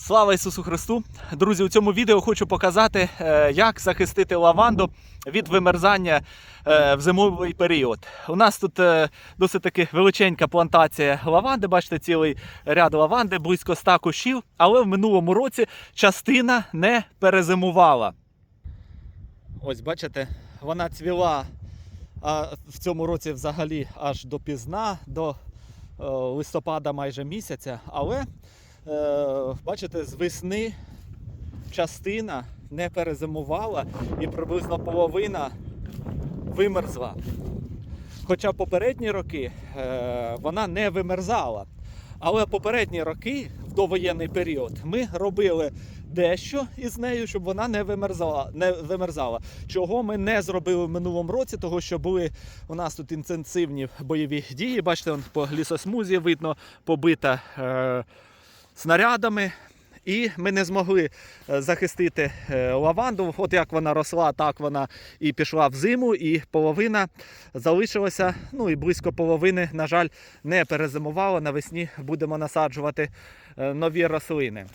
Слава Ісусу Христу! Друзі, у цьому відео хочу показати, е, як захистити лаванду від вимерзання е, в зимовий період. У нас тут е, досить таки величенька плантація лаванди. Бачите, цілий ряд лаванди, близько 100 кущів, але в минулому році частина не перезимувала. Ось бачите, вона цвіла в цьому році взагалі аж до пізна, до листопада майже місяця. Але бачите, з весни частина не перезимувала і приблизно половина вимерзла. Хоча попередні роки е, вона не вимерзала. Але попередні роки, в довоєнний період, ми робили дещо із нею, щоб вона не вимерзала. Не вимерзала. Чого ми не зробили в минулому році, того що були у нас тут інтенсивні бойові дії. Бачите, по лісосмузі видно побита е, снарядами. І ми не змогли е, захистити е, лаванду. От як вона росла, так вона і пішла в зиму, і половина залишилася. Ну і близько половини, на жаль, не перезимувала. Навесні будемо насаджувати е, нові рослини.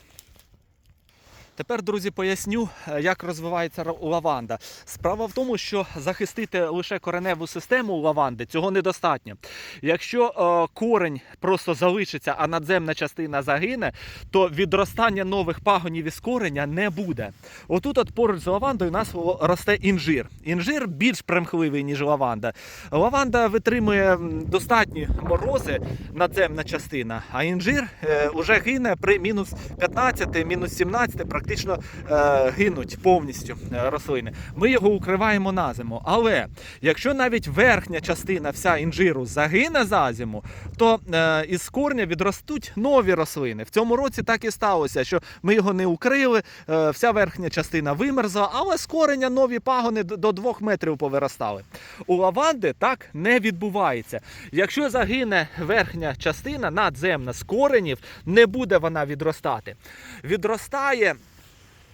Тепер, друзі, поясню, е, як розвивається лаванда. Справа в тому, що захистити лише кореневу систему лаванди цього недостатньо. Якщо е, корень просто залишиться, а надземна частина загине, то відростання нових пагонів із кореня не буде. Отут, от поруч з лавандою, у нас росте інжир. Інжир більш примхливий, ніж лаванда. Лаванда витримує достатні морози, надземна частина, а інжир е, уже гине при мінус 15, мінус 17, практично е, гинуть повністю е, рослини. Ми його укриваємо на зиму. Але якщо навіть верхня частина вся інжиру загине за зиму, то е, із корня відростуть нові рослини. В цьому році так і сталося, що ми його не укрили, вся верхня частина вимерзла, але з кореня нові пагони до 2 метрів повиростали. У лаванди так не відбувається. Якщо загине верхня частина надземна з коренів, не буде вона відростати. Відростає.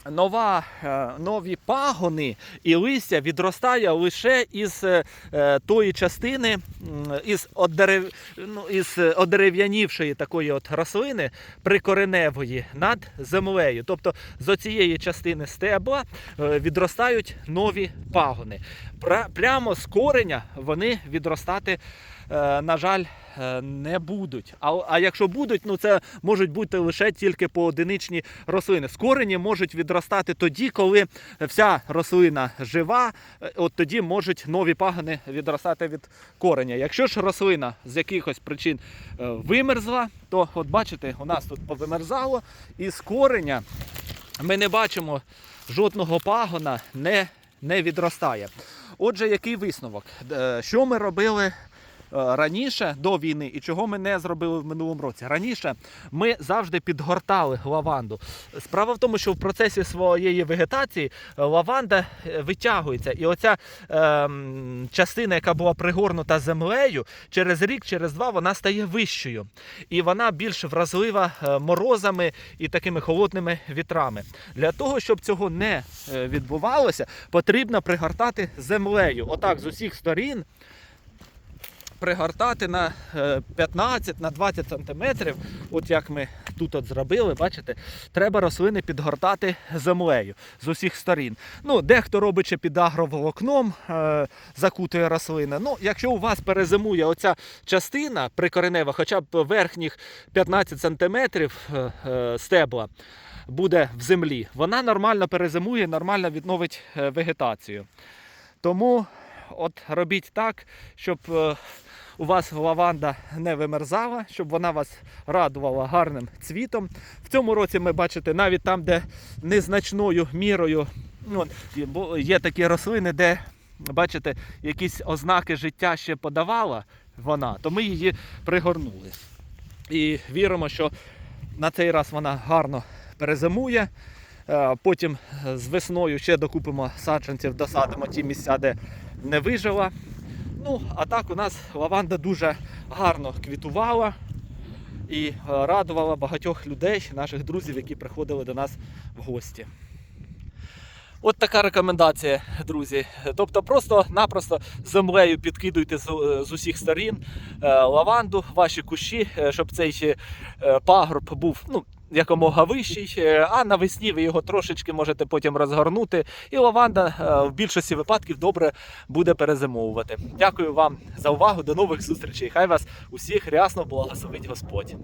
Нова, е, нові пагони і листя відростає лише із е, е, тої частини, із, одерев... ну, із одерев'янівшої такої от рослини прикореневої над землею. Тобто з оцієї частини стебла відростають нові пагони. Прямо з кореня вони відростати, е, на жаль, е, не будуть. А, а якщо будуть, ну це можуть бути лише тільки поодиничні рослини. З корені можуть відростати тоді, коли вся рослина жива, е, от тоді можуть нові пагони відростати від кореня. Якщо ж рослина з якихось причин вимерзла, то от бачите, у нас тут повимерзало, і з кореня ми не бачимо жодного пагона не, не відростає. Отже, який висновок? Е, Що ми робили раніше до війни і чого ми не зробили в минулому році? Раніше ми завжди підгортали лаванду. Справа в тому, що в процесі своєї вегетації е, лаванда е, витягується, і оця е, частина, яка була пригорнута землею, через рік, через два вона стає вищою. І вона більш вразлива е, морозами і такими холодними вітрами. Для того, щоб цього не е, відбувалося, потрібно пригортати землею. Отак з усіх сторін. Пригортати на е, 15 на 20 сантиметрів, от як ми тут от зробили, бачите, треба рослини підгортати землею з усіх сторін. Ну, дехто робить під агроволокном, е, закутує рослини. Ну, якщо у вас перезимує оця частина прикоренева, хоча б верхніх 15 сантиметрів е, е, стебла буде в землі, вона нормально перезимує, нормально відновить е, вегетацію. Тому от робіть так, щоб е, у вас лаванда не вимерзала, щоб вона вас радувала гарним цвітом. В цьому році ми бачите, навіть там, де незначною мірою ну, є- такі рослини, де бачите, якісь ознаки життя ще подавала вона, то ми її пригорнули. І віримо, що на цей раз вона гарно перезимує. Е, Потім е, з весною ще докупимо саджанців, досадимо ті місця, де не вижила. Ну, а так у нас лаванда дуже гарно квітувала і е, радувала багатьох людей, наших друзів, які приходили до нас в гості. От така рекомендація, друзі. Тобто просто-напросто землею підкидуйте з, з усіх сторін е, лаванду, ваші кущі, е, щоб цей е, пагорб був ну, якомога вищий, е, а навесні ви його трошечки можете потім розгорнути. І лаванда е, в більшості випадків добре буде перезимовувати. Дякую вам за увагу. До нових зустрічей. Хай вас усіх рясно благословить Господь.